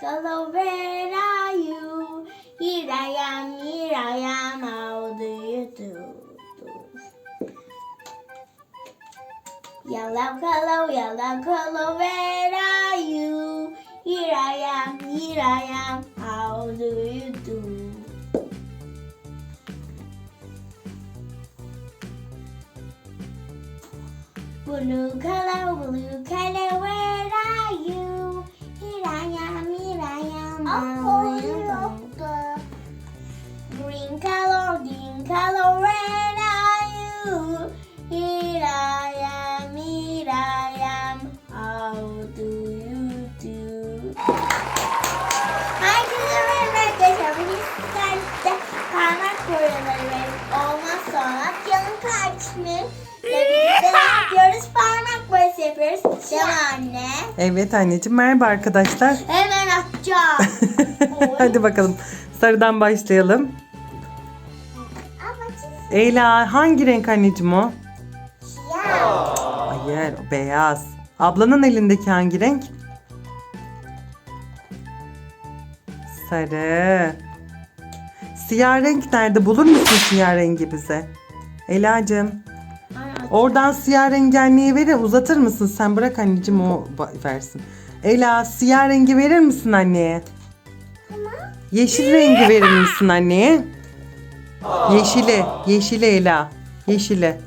color, where are you? Here I am, here I am, how do you do? Yellow color, yellow color, where are you? Here I am, here I am, how do you do? Blue color, blue color, where are you? You do? Green color, green color, where are you? Here I am, here I am, how do you do? Herkese merhaba arkadaşlar. Bugün sizlerle parmak boyaları ve olmaz sonra canım kardeşimin yapıyoruz? Parmak boyası yapıyoruz. Değil mi anne? Evet anneciğim merhaba arkadaşlar. Hemen atacağım. Hadi bakalım sarıdan başlayalım. Eyla hangi renk anneciğim o? siyah. Hayır o beyaz. Ablanın elindeki hangi renk? Sarı. Siyah renk nerede? Bulur musun siyah rengi bize? Ela'cığım. Oradan siyah rengi anneye verir. Uzatır mısın? Sen bırak anneciğim o versin. Ela siyah rengi verir misin anneye? Yeşil rengi verir misin anneye? Yeşili. Yeşili Ela. Yeşili.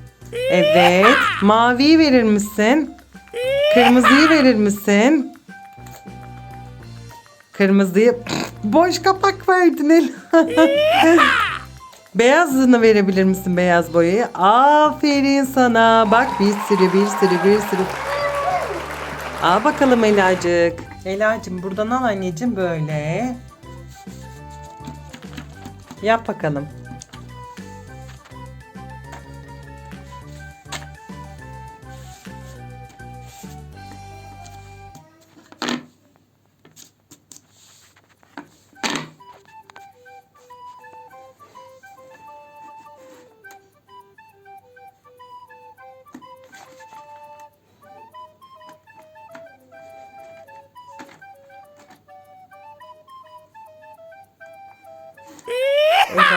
Evet. Maviyi verir misin? Kırmızıyı verir misin? Kırmızıyı boş kapak verdin Ela. Beyazını verebilir misin beyaz boyayı? Aferin sana. Bak bir sürü bir sürü bir sürü. Al bakalım Elacık. Elacığım buradan al anneciğim böyle. Yap bakalım.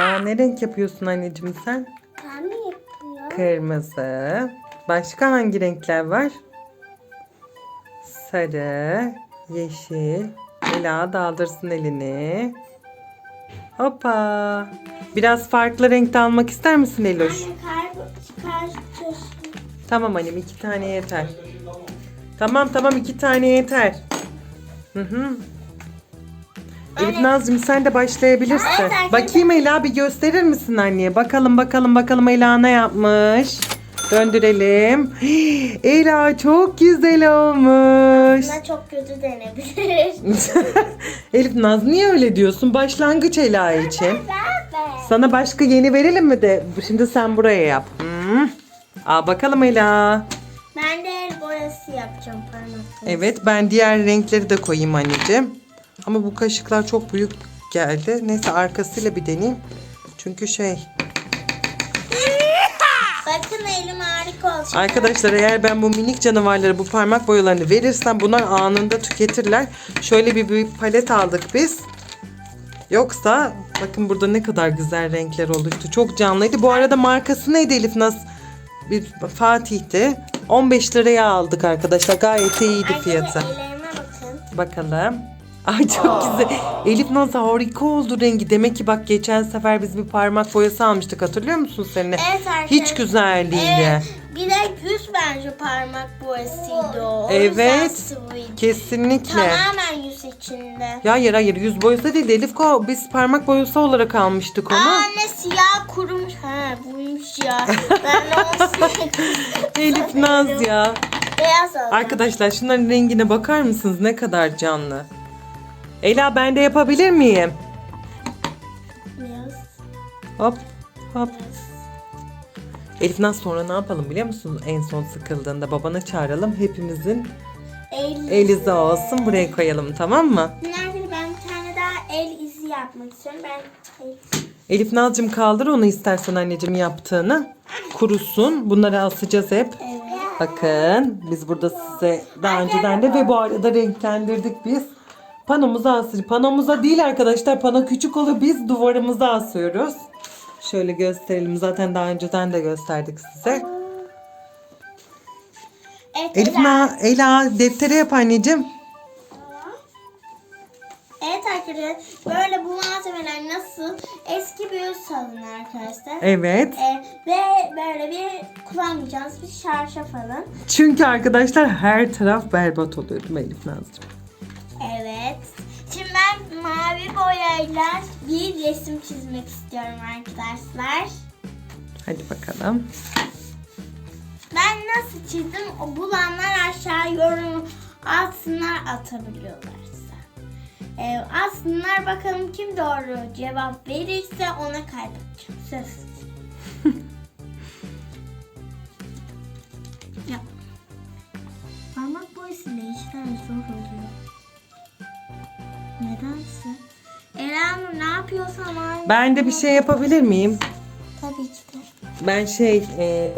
Ela ne renk yapıyorsun anneciğim sen? Mi yapıyorum? Kırmızı. Başka hangi renkler var? Sarı, yeşil. Ela daldırsın elini. Hoppa. Biraz farklı renkte almak ister misin Eloş? Anne kar, kar çeşit. Tamam annem iki tane yeter. Tamam tamam iki tane yeter. Hı hı. Elif Nazcığım sen de başlayabilirsin. Bakayım Ela bir gösterir misin anneye? Bakalım bakalım bakalım Ela ne yapmış. Döndürelim. Ela çok güzel olmuş. Buna çok kötü denebilir. Elif Naz niye öyle diyorsun? Başlangıç Ela için. Sana başka yeni verelim mi de şimdi sen buraya yap. Hı. Al bakalım Ela. Ben de el boyası yapacağım parmak boyası. Evet ben diğer renkleri de koyayım anneciğim. Ama bu kaşıklar çok büyük geldi. Neyse arkasıyla bir deneyeyim. Çünkü şey Bakın elim harika olacak. arkadaşlar eğer ben bu minik canavarlara bu parmak boyalarını verirsem bunlar anında tüketirler. Şöyle bir büyük palet aldık biz. Yoksa bakın burada ne kadar güzel renkler oluştu. Çok canlıydı. Bu arada markası neydi Elif Naz? Bir Fatih'ti. 15 liraya aldık arkadaşlar. Gayet iyiydi Arkadaşlar fiyatı. ellerime bakın. Bakalım. Ay çok güzel. Elif Naz harika oldu rengi. Demek ki bak geçen sefer biz bir parmak boyası almıştık. Hatırlıyor musun seninle? Evet arkadaşlar. Hiç güzel değildi. Evet. Bir de yüz bence parmak boyasıydı o. O Evet. sıvıydı. Kesinlikle. Tamamen yüz içinde. Ya hayır hayır yüz boyası değil. Elif ko- biz parmak boyası olarak almıştık onu. Aa, anne siyah kurumuş. Ha buymuş ya. Ben de olsun. Elif Naz ya. Beyaz aldım. Arkadaşlar şunların rengine bakar mısınız? Ne kadar canlı. Ela ben de yapabilir miyim? Beyaz. Hop hop. Elif Naz sonra ne yapalım biliyor musunuz? En son sıkıldığında babana çağıralım. Hepimizin El, Elize olsun buraya koyalım tamam mı? Nerede ben bir tane daha el izi yapmak istiyorum. Ben el... Elif Nazcığım kaldır onu istersen anneciğim yaptığını. Kurusun. Bunları asacağız hep. Evet. Bakın biz burada size daha önceden de ve bu arada renklendirdik biz. Panomuza asıyoruz. Panomuza değil arkadaşlar. Pano küçük oluyor. Biz duvarımıza asıyoruz. Şöyle gösterelim. Zaten daha önceden de gösterdik size. Evet, Elif Ela. Na, Ela deftere yap anneciğim. Evet arkadaşlar böyle bu malzemeler nasıl eski bir salon arkadaşlar. Evet. Ee, ve böyle bir kullanmayacağınız bir şarjaf alın. Çünkü arkadaşlar her taraf berbat oluyor değil mi Elif Nazcığım? Evet. Şimdi ben mavi boyayla bir resim çizmek istiyorum arkadaşlar. Hadi bakalım. Ben nasıl çizdim o bulanlar aşağı yorum atsınlar atabiliyorlarsa. Ee, atsınlar bakalım kim doğru cevap verirse ona kaybedeceğim. Söz. ya. Parmak boyasıyla işler zor oluyor. Nedense. Elanur ne yapıyorsan aynı. Ben de bir şey yapabilir miyim? Tabii ki de. Ben şey e,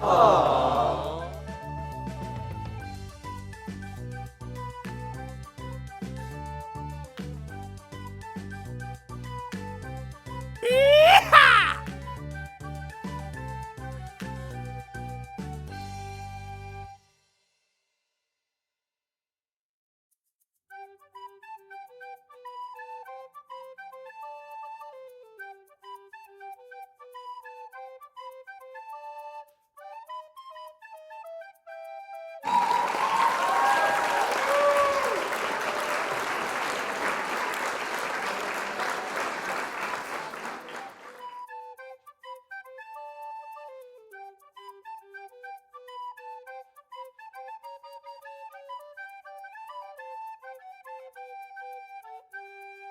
Aww.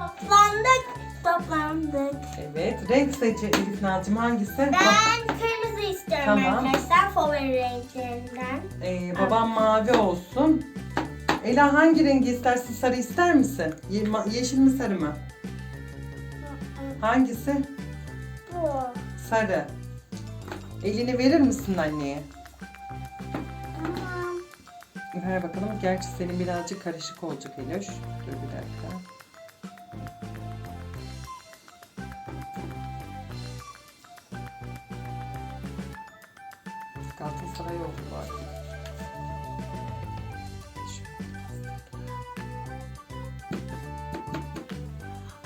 Toplandık. Toplandık. evet renk seçi Elif Nazcığım hangisi? Ben kırmızı istiyorum Tamam. arkadaşlar. Favori renklerinden. Ee, babam mavi olsun. Ela hangi rengi istersin? Sarı ister misin? Ye- ma- yeşil mi sarı mı? Hangisi? Bu. Sarı. Elini verir misin anneye? Tamam. Ver bakalım. Gerçi senin birazcık karışık olacak Eloş. Dur bir dakika. Galatasaray oldu bu arada.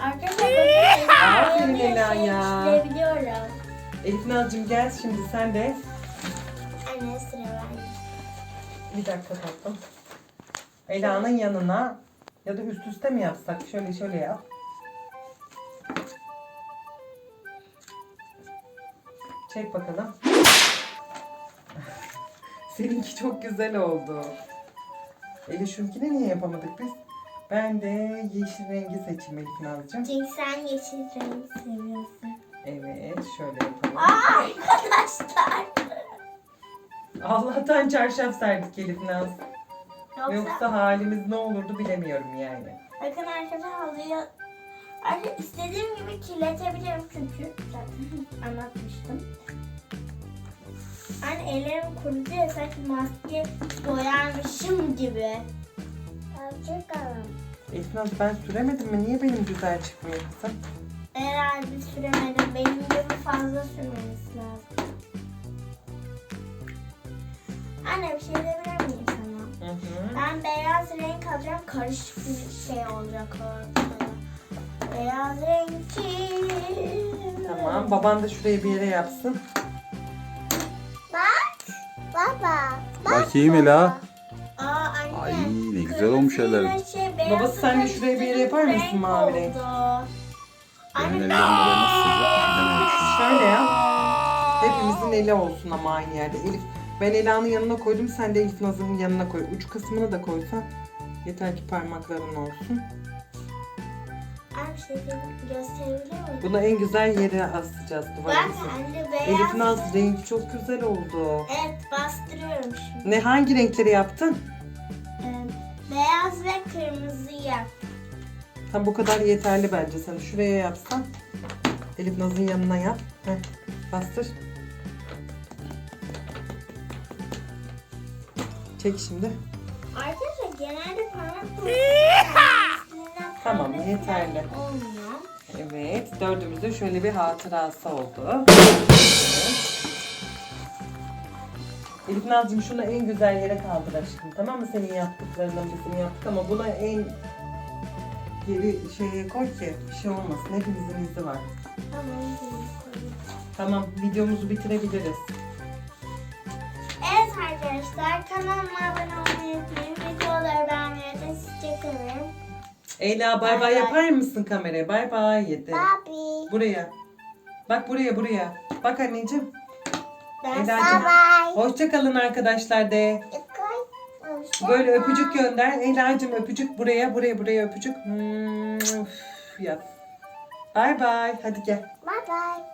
Aferin Ela ya. değiştirebiliyorum. Elif Nazcığım gel şimdi sen de. Anne sıra var. Bir dakika tatlım. Ela'nın yanına ya da üst üste mi yapsak? Şöyle şöyle yap. Çek bakalım. Seninki çok güzel oldu. Eli şunkini niye yapamadık biz? Ben de yeşil rengi seçeyim Elif Nazcığım. Çünkü sen yeşil rengi seviyorsun. Evet şöyle yapalım. Aa, arkadaşlar. Allah'tan çarşaf serdik Elif Naz. Yoksa, Yoksa halimiz ne olurdu bilemiyorum yani. bakın arkadaşlar halıyı Artık istediğim gibi kirletebilirim çünkü zaten anlatmıştım. Hani ellerim kurudu ya sanki maske boyarmışım gibi. Hoşçakalın. Naz ben süremedim mi? Niye benim güzel çıkmıyor kızım? Herhalde süremedim. Benim gibi fazla sürmeniz lazım. Anne bir şey diyebilir miyim sana? Hı hı. Ben beyaz renk alacağım. Karışık bir şey olacak ortada. Beyaz renk. Tamam. Baban da şuraya bir yere yapsın. Bakayım Ela. Aa anne. Ay ne güzel olmuş eller. Şey, Babası sen de şuraya bir yere yapar mısın mavi renk. Benim ellerim nasıl sıcak. Şöyle yap. Hepimizin eli olsun ama aynı yerde. Elif ben Ela'nın yanına koydum. Sen de Elif Naz'ın yanına koy. Uç kısmını da koysan. Yeter ki parmakların olsun. Bir şey gösterebilir miyim? Bunu en güzel yere asacağız Bak duvarımıza. anne beyaz. Elif Naz rengi çok güzel oldu. Evet bastırıyorum şimdi. Ne hangi renkleri yaptın? Ee, beyaz ve kırmızı yap. Tam bu kadar yeterli bence. Sen şuraya yapsan. Elif Naz'ın yanına yap. Heh, bastır. Çek şimdi. Arkadaşlar genelde parmak Tamam, yeterli. Olmuyor. Evet, dördümüzün şöyle bir hatırası oldu. Elif Nazcığım şunu en güzel yere kaldır aşkım. Tamam mı? Senin yaptıklarından bizim yaptık ama buna en geri şeye koy ki bir şey olmasın. Hepimizin izi var. Tamam. Tamam, videomuzu bitirebiliriz. Evet arkadaşlar kanalıma abone olmayı unutmayın. Eyla bay Bay bay bay. yapar mısın kameraya? Bay bay yedi. Bye. Buraya. Bak buraya buraya. Bak anneciğim. Ela'cığım. Hoşça kalın arkadaşlar de. Böyle öpücük gönder. Ela'cığım öpücük buraya, buraya, buraya öpücük. Hmm, yap. Bay bay. Hadi gel. Bye bye.